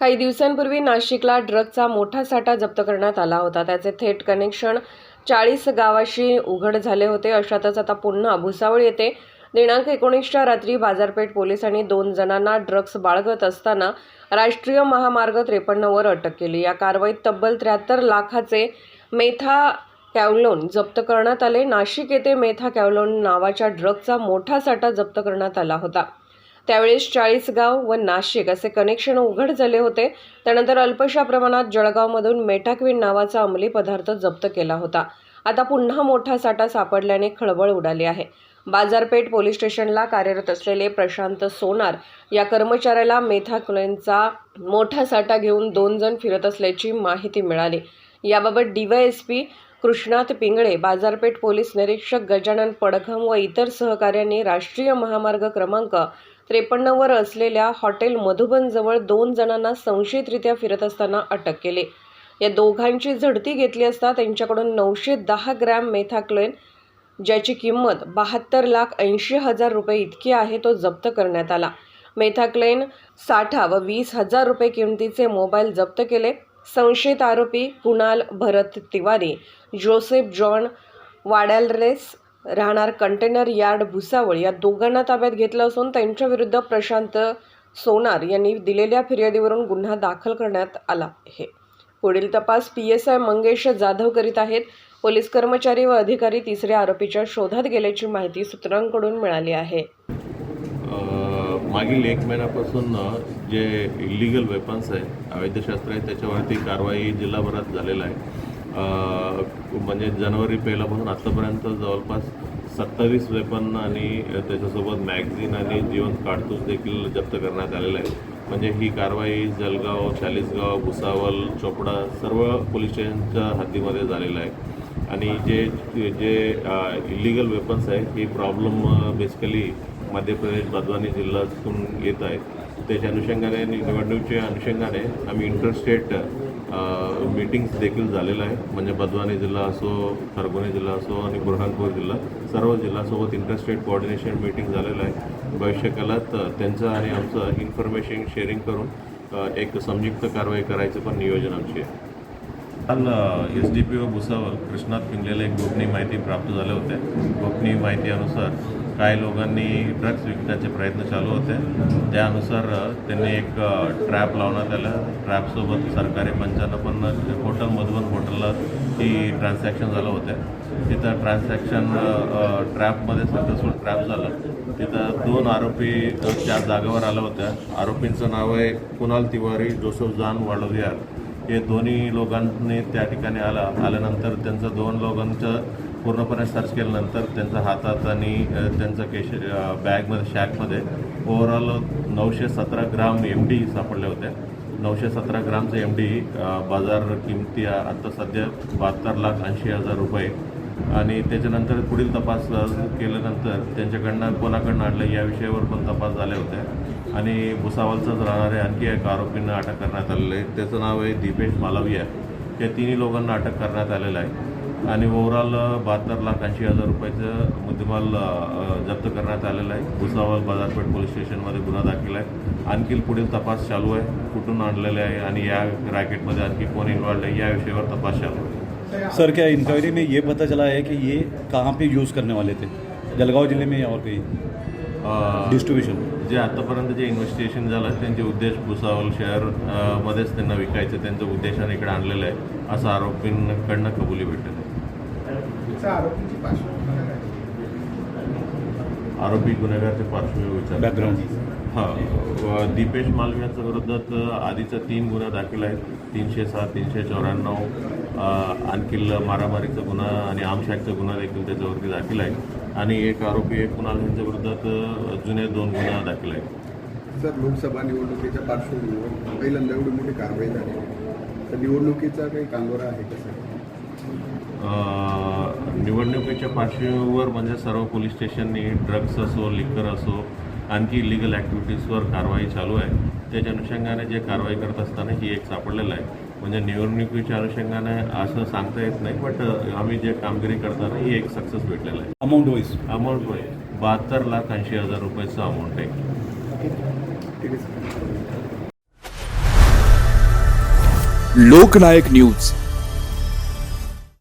काही दिवसांपूर्वी नाशिकला ड्रगचा मोठा साठा जप्त करण्यात आला होता. त्याचे थेट कनेक्शन चाळीस गावाशी उघड झाले होते. अशातच आता पुन्हा भुसावळ येथे दिनांक एकोणीसच्या रात्री बाजारपेठ पोलिसांनी दोन जणांना ड्रग्ज बाळगत असताना राष्ट्रीय महामार्ग त्रेपन्नवर अटक केली. या कारवाईत तब्बल त्र्याहत्तर लाखाचे मेथा कॅवलोन जप्त करण्यात आले. नाशिक येथे मेथा कॅवलोन नावाच्या ड्रगचा मोठा साठा जप्त करण्यात आला होता. त्यावेळेस चाळीसगाव व नाशिक असे कनेक्शन उघड झाले होते. त्यानंतर अल्पशा प्रमाणात जळगावमधून मेटाक्विन नावाचा अंमली पदार्थ जप्त केला होता. आता पुन्हा मोठा साठा सापडल्याने खळबळ उडाली आहे. बाजारपेठ पोलीस स्टेशनला कार्यरत असलेले प्रशांत सोनार या कर्मचाऱ्याला मेथाक्विनचा मोठा साठा घेऊन दोन जण फिरत असल्याची माहिती मिळाली. याबाबत डीवायएसपी कृष्णात पिंगळे बाजारपेठ पोलीस निरीक्षक गजानन पडघम व इतर सहकाऱ्यांनी राष्ट्रीय महामार्ग क्रमांक त्रेपन्नवर असलेल्या हॉटेल मधुबनजवळ दोन जणांना संशयितरित्या फिरत असताना अटक केली. या दोघांची झडती घेतली असता त्यांच्याकडून नऊशे दहा ग्रॅम मेथाक्लोन ज्याची किंमत बहात्तर लाख ऐंशी हजार रुपये इतकी आहे तो जप्त करण्यात आला. मेथाक्लेन साठा व वीस हजार रुपये किमतीचे मोबाईल जप्त केले. संशयित आरोपी कुणाल भरत तिवारी जोसेफ जॉन वाडॅलरेस राहणार कंटेनर यार्ड भुसावळ. या दोघांना ताब्यात घेतलं असून त्यांच्याविरुद्ध प्रशांत सोनार यांनी दिलेल्या फिर्यादीवरून गुन्हा दाखल करण्यात आला आहे. पुढील तपास P S I Mangesh Jadhav करीत आहेत. पोलीस कर्मचारी व अधिकारी तिसऱ्या आरोपीच्या शोधात गेल्याची माहिती सूत्रांकडून मिळाली आहे. मागील एक महिन्यापासून जे इलिगल वेपन्स आहे अवैध शस्त्र आहे त्याच्यावरती कारवाई जिल्हाभरात झालेला आहे. म्हणजे जानेवारी पहिल्यापासून आत्तापर्यंत जवळपास सत्तावीस वेपन आणि त्याच्यासोबत मॅगझिन आणि जिवंत काडतूस देखील जप्त करण्यात आलेलं आहे. म्हणजे ही कारवाई जलगाव चाळीसगाव भुसावल चोपडा सर्व पोलीस स्टेशनच्या हद्दीमध्ये झालेलं आहे. आणि जे जे इलिगल वेपन्स आहेत ही प्रॉब्लेम बेसिकली मध्य प्रदेश बदवानी जिल्ह्यातून येत आहे त्याच्या अनुषंगाने निवडणुकीच्या अनुषंगाने आम्ही इंटरस्टेट मीटिंग्स देखील झालेलं आहे. म्हणजे बदवानी जिल्हा असो खरगोनी जिल्हा असो आणि बुरहानपूर जिल्हा सर्व जिल्ह्यासोबत इंटरस्टेट कोऑर्डिनेशन मीटिंग झालेलं आहे. भविष्यकालात त्यांचं आणि आमचं इन्फॉर्मेशन शेअरिंग करून एक संयुक्त कारवाई करायचं पण नियोजन आमची आहे. काल S D P O Bhusawal Krishnat पिंगलेल्या एक गोपनीय माहिती प्राप्त झाल्या होत्या. गोपनीय माहितीनुसार काही लोकांनी ड्रग्ज विकण्याचे प्रयत्न चालू होते. त्यानुसार त्यांनी एक ट्रॅप लावण्यात आलं. ट्रॅपसोबत सरकारी पंचानं पण हॉटेल मधुबन हॉटेलला ही ट्रान्झॅक्शन झालं होतं. तिथं ट्रान्झॅक्शन ट्रॅपमध्ये सक्सेसफुल ट्रॅप झालं. तिथं दोन आरोपी त्या जागेवर आल्या होत्या. आरोपींचं नाव आहे कुणाल तिवारी जोसेफ जान वाडोदियार हे दोन्ही लोकांनी त्या ठिकाणी आला. आल्यानंतर त्यांचं दोन लोकांचं पूर्णपणे सर्च केल्यानंतर त्यांच्या हातात आणि त्यांचं केश बॅगमध्ये शॅकमध्ये ओव्हरऑल नऊशे सतरा ग्राम एम डी सापडले होते. नऊशे सतरा ग्रामचं एम डी बाजार किमती आता सध्या बहात्तर लाख ऐंशी हजार रुपये. आणि त्याच्यानंतर पुढील तपास केल्यानंतर त्यांच्याकडनं कोणाकडनं आणलं या विषयावर पण तपास झाले होते. आणि भुसावलचाच राहणारे आणखी एक आरोपींना अटक करण्यात आलेलं आहे. त्याचं नाव आहे दीपेश मालविया. या तिन्ही लोकांना अटक करण्यात आलेलं आहे. आणि ओव्हरऑल बहात्तर लाख ऐंशी हजार रुपयाचं मुद्देमाल जप्त करण्यात आलेला आहे. भुसावल बाजारपेठ पोलीस स्टेशनमध्ये गुन्हा दाखल आहे. आणखी पुढील तपास चालू आहे. कुठून आणलेले आहे आणि या रॅकेटमध्ये आणखी कोण इन्वॉल्ड आहे या विषयावर तपास चालू आहे. सर क्या इंक्वायरी में ये पता चला है कि ये कहाँ पे यूज़ करने वाले थे? जलगांव जिले में या और कहीं? डिस्ट्रीब्यूशन जे आतापर्यंत जे इन्व्हेस्टिगेशन झालं त्यांचे उद्देश भुसावल शहर मध्येच त्यांना विकायचं त्यांचं उद्देशाने इकडे आणलेलं आहे असं आरोपींकडनं कबुली भेटत आहे तिचा आरोपीची पार्श्वभूमी काय आहे? आरोपी गुन्हेगारचे पार्श्वभूमी विचार बॅकग्राऊंड. हां व दीपेश मालवियाच्या विरोधात आधीच्या तीन गुन्हे दाखल आहेत. तीनशे सात तीनशे चौऱ्याण्णव आणखी मारामारीचा गुन्हा आणि आमशाकचा गुन्हा देखील त्याच्यावरती दाखल आहे आणि एक आरोपी एक कुणाल यांच्या विरोधात जुने दोन गुन्हा दाखल आहेत. सर लोकसभा निवडणुकीच्या पार्श्वभूमीवर पहिल्यांदा एवढी मोठी कारवाई झाली. तर निवडणुकीचा काही कांगोरा आहे का सर? अ, निवडणुकीच्या पार्श्वभूमीवर म्हणजे सर्व पोलीस स्टेशननी ड्रग्स असो लिकर असो आणखी इलिगल ॲक्टिव्हिटीजवर कारवाई चालू आहे. त्याच्या अनुषंगाने जे कारवाई करत असताना ही एक सापडलेलं आहे. म्हणजे निवडणुकीच्या अनुषंगाने असं सांगता येत नाही बट आम्ही जे कामगिरी करताना ही एक सक्सेस भेटलेलं आहे. अमाउंट वाइज अमाऊंट बहात्तर लाख ऐंशी हजार रुपयाचं अमाऊंट आहे. लोकनायक न्यूज.